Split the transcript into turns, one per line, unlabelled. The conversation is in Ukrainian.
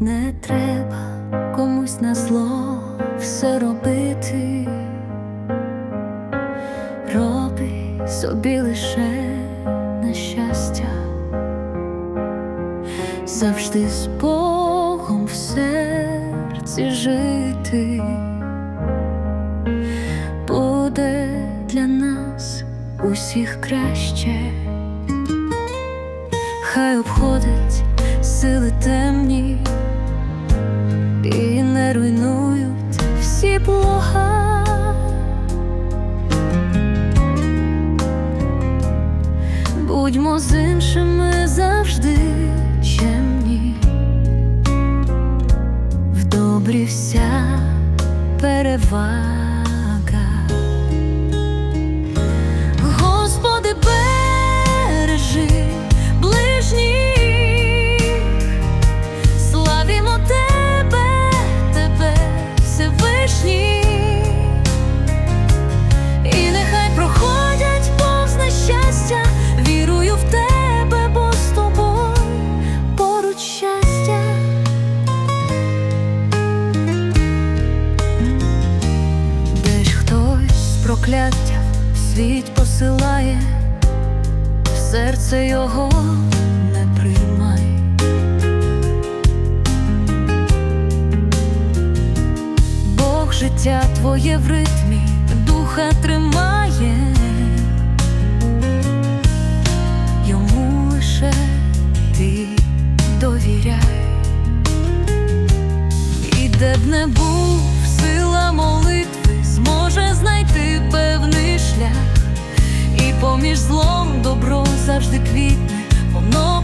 Не треба комусь на зло все робити, роби собі лише на щастя, завжди з Богом в серці жити. Усіх краще. Хай обходить сили темні і не руйнують всі блага. Будьмо з іншими завжди чемні, в добрі вся перевага. Прокляття світ посилає, серце його не приймай. Бог життя твоє в ритмі, духа тримає, йому лише ти довіряй, і де б не був добро завжди квітне, воно